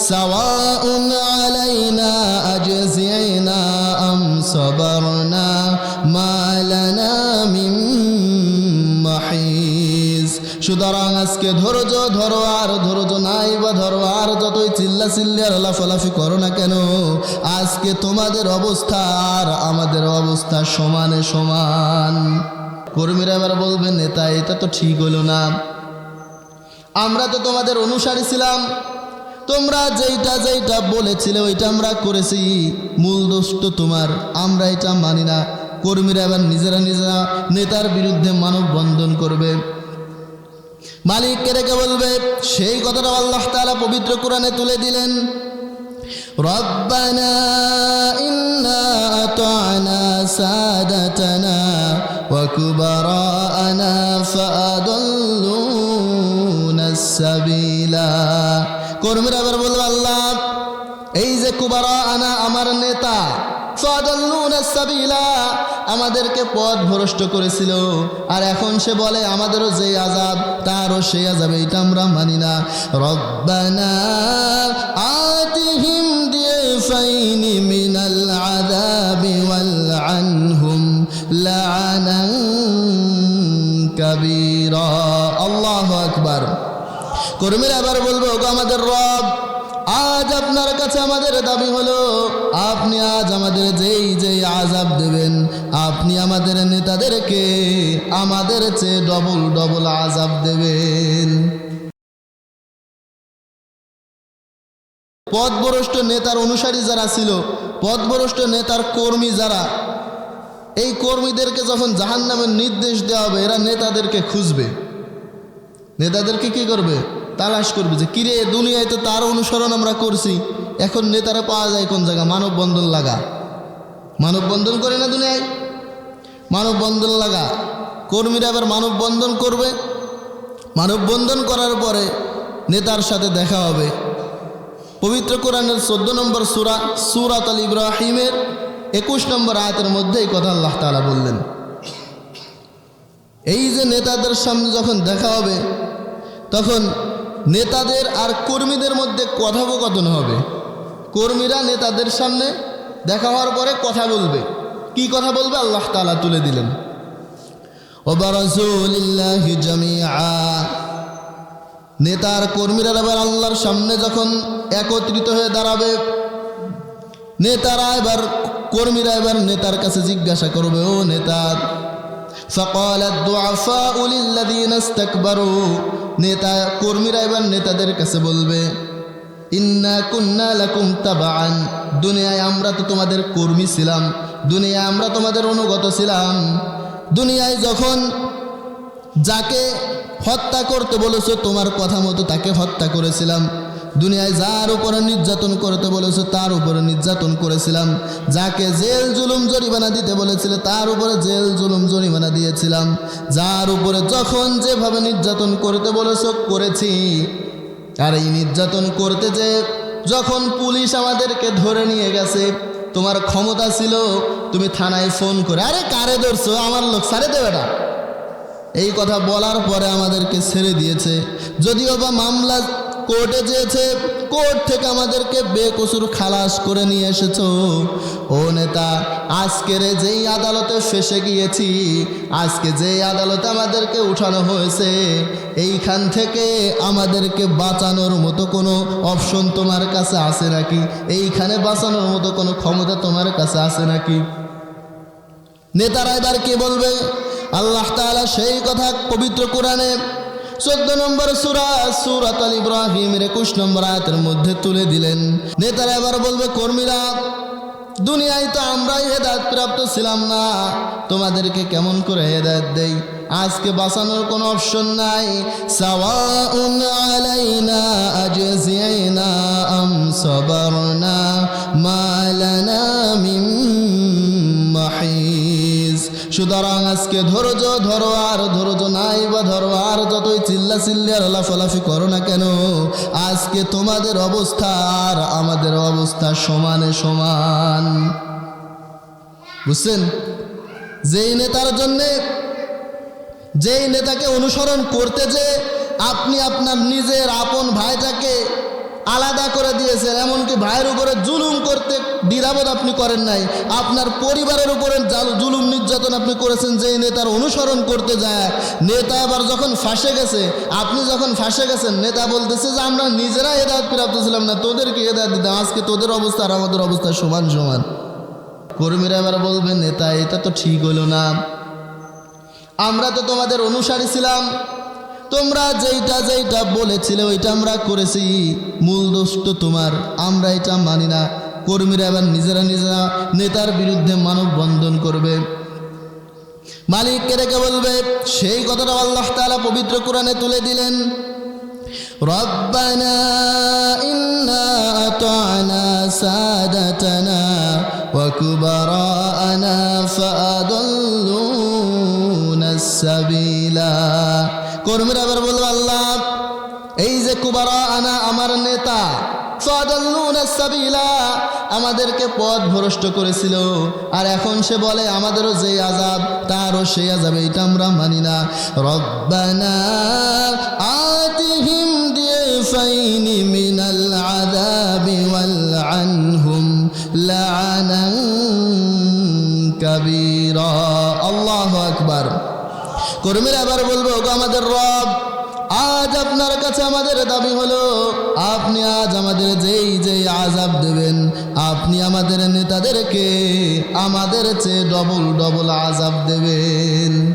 سواء علينا أجزعنا أم صبرنا ما لنا من محيز সুতরাং আজকে ধৈর্য ধরো আর ধৈর্য নাই বা ধরো আর যতই চিল্লা চিল্লি আর লাফালাফি করো না কেন আজকে তোমাদের অবস্থা আর আমাদের অবস্থা সমানে সমান কর্মীরা এবার বলবেন নেতা এটা তো ঠিক হলো না আমরা তো তোমাদের অনুসারী ছিলাম তোমরা যেইটা যেইটা বলেছিলে ওইটা আমরা করেছি মূল দোষ তো তোমার আমরা এটা মানি না কর্মীরা এবার নিজেরা নিজেরা নেতার বিরুদ্ধে মানববন্ধন করবে মালিককে রেখে বলবে সেই কথাটা আল্লাহ তাআলা পবিত্র কোরআনে তুলে দিলেন ربنا إنا أطعنا سادتنا وكبراءنا আনা আমার নেতা। আমাদেরকে পথ ভ্রষ্ট করেছিল। আর এখন সে বলে, আমাদেরও যে আজাব তারও সেই আজাব এটা আমরা মানি না। রব্বানা আতিহিম মিনাল ওয়াল আনহুম লাআনান কাবীরা। আকবার। কর্মীরা এবার বলব আমাদের রব আজ আপনার কাছে আমাদের দাবি হলো, আপনি আজ আমাদের যেই যেই আজাব দেবেন, আপনি আমাদের নেতাদেরকে আমাদের চেয়ে ডবল ডবল আজাব দেবেন। পদভরষ্ট নেতার অনুসারী যারা ছিল, পদভরষ্ট নেতার কর্মী যারা, এই কর্মীদেরকে যখন জাহান নামের নির্দেশ দেওয়া হবে, এরা নেতাদেরকে খুঁজবে। নেতাদেরকে কি করবে? তালাশ করবে যে, কিরে, দুনিয়ায় তো তার অনুসরণ আমরা করছি। এখন নেতারা পাওয়া যায় কোন জায়গা মানববন্ধন লাগা। মানববন্ধন করে না দুনিয়ায়? মানববন্ধন লাগা। কর্মীরা আবার মানববন্ধন করবে। মানববন্ধন করার পরে নেতার সাথে দেখা হবে। পবিত্র কোরআনের চোদ্দ নম্বর সুরা, সুরাত আল ইব্রাহিমের একুশ নম্বর আয়াতের মধ্যে এই কথা আল্লাহ তালা বললেন। এই যে নেতাদের সামনে যখন দেখা হবে, তখন নেতাদের আর কর্মীদের মধ্যে কথোপকথন হবে কর্মীরা নেতাদের সামনে দেখা হওয়ার পরে কথা বলবে কি কথা বলবে আল্লাহ তালা তুলে দিলেন ওবারসুলিল্লাহি জামিআ নেতার কর্মীরা এবার আল্লাহর সামনে যখন একত্রিত হয়ে দাঁড়াবে নেতারা এবার কর্মীরা এবার নেতার কাছে জিজ্ঞাসা করবে ও নেতা فقال الضعفاء للذين استكبروا নেতা কর্মীরা এবার নেতাদের কাছে বলবে, ইন্না কুন্না লাকুম তাবান দুনিয়ায় আমরা তো তোমাদের কর্মী ছিলাম, দুনিয়ায় আমরা তোমাদের অনুগত ছিলাম। দুনিয়ায় যখন যাকে হত্যা করতে বলেছ, তোমার কথা মতো তাকে হত্যা করেছিলাম। দুনিয়ায় যার উপরে নির্যাতন করতে বলেছ, তার উপরে নির্যাতন করেছিলাম। যাকে জেল জুলুম জরিমানা দিতে বলেছিলে, তার উপরে জেল জুলুম জরিমানা দিয়েছিলাম। যার উপরে যখন যেভাবে নির্যাতন করতে বলেছ, করেছি। আর এই নির্যাতন করতে যে যখন পুলিশ আমাদেরকে ধরে নিয়ে গেছে, তোমার ক্ষমতা ছিল, তুমি থানায় ফোন করে, আরে, কারে ধরছো? আমার লোক সারে দেবে না এই কথা বলার পরে আমাদেরকে ছেড়ে দিয়েছে। যদিও বা মামলা কোর্টে যেয়েছে, কোর্ট থেকে আমাদেরকে বেকসুর খালাস করে নিয়ে এসেছ। ও নেতা আজকের যেই আদালতে ফেসে গিয়েছি, আজকে যেই আদালতে আমাদেরকে উঠানো হয়েছে, এইখান থেকে আমাদেরকে বাঁচানোর মতো কোনো অপশন তোমার কাছে আছে নাকি? এইখানে বাঁচানোর মতো কোনো ক্ষমতা তোমার কাছে আছে নাকি? নেতারা এবার কে বলবে? আল্লাহ তাআলা সেই কথা পবিত্র কোরআনে চোদ্দ নম্বর সুরা, সুরাত আল ইব্রাহিমের একুশ নম্বর আয়াতের মধ্যে তুলে দিলেন। নেতারা এবার বলবে, কর্মীরা, দুনিয়ায় তো আমরাই হেদায়ত প্রাপ্ত ছিলাম না। তোমাদেরকে কেমন করে হেদায়ত দেই? আজকে বাঁচানোর কোনো অপশন নাই। সাওয়াউন আলাইনা আজজিনা আম সাবারনা সুতরাং আজকে ধৈর্য ধরো আর ধৈর্য নাই বা ধরো আর যতই চিল্লা চিল্লি আর লাফালাফি করো না কেন, আজকে তোমাদের অবস্থা আর আমাদের অবস্থা সমানে সমান। বুঝছেন? যেই নেতার জন্যে, যেই নেতাকে অনুসরণ করতে যে আপনি আপনার নিজের আপন ভাইটাকে আলাদা করে দিয়েছেন, এমনকি ভাইয়ের উপরে জুলুম করতে দ্বিধাবোধ আপনি করেন নাই। আপনার পরিবারের উপরে জুলুম নির্যাতন আপনি করেছেন, যেই নেতার অনুসরণ করতে যায়। নেতা এবার যখন ফাঁসে গেছে, আপনি যখন ফাঁসে গেছেন, নেতা বলতেছে যে, আমরা নিজেরা হেদায়ত প্রাপ্ত ছিলাম না, তোদেরকে হেদায়ত দিতাম, আজকে তোদের অবস্থা আর আমাদের অবস্থা সমান সমান। কর্মীরা এবার বলবে, নেতা, এটা তো ঠিক হলো না। আমরা তো তোমাদের অনুসারী ছিলাম তোমরা যেইটা যেইটা বলেছিলে, ওইটা আমরা করেছি। মূল দোষ তো তোমার, আমরা এটা মানি না। কর্মীরা এবার নিজেরা নিজেরা নেতার বিরুদ্ধে মানববন্ধন করবে। মালিককে রেখে বলবে, সেই কথাটা আল্লাহ তালা পবিত্র কোরআনে তুলে দিলেন। রব্বানা ইন্না আতানা সাদাতানা ওয়া কুবারানা ফাআদাল কর্মীরা আবার বলব আল্লাহ, এই যে কুবারা আনা আমার নেতা আমাদেরকে পথ ভ্রষ্ট করেছিল। আর এখন সে বলে, আমাদেরও যে আজাব তারও সেই আজাব এইটা আমরা মানি না। রব্বানা আতিহিম দিয়ে ফাইনি মিনাল কর্মীরা আবার বলব, "ওগো আমাদের রব, আজ আপনার কাছে আমাদের দাবি হলো, আপনি আজ আমাদের যেই যেই আজাব দেবেন, আপনি আমাদের নেতাদেরকে আমাদের চেয়ে ডবল ডবল আজাব দেবেন।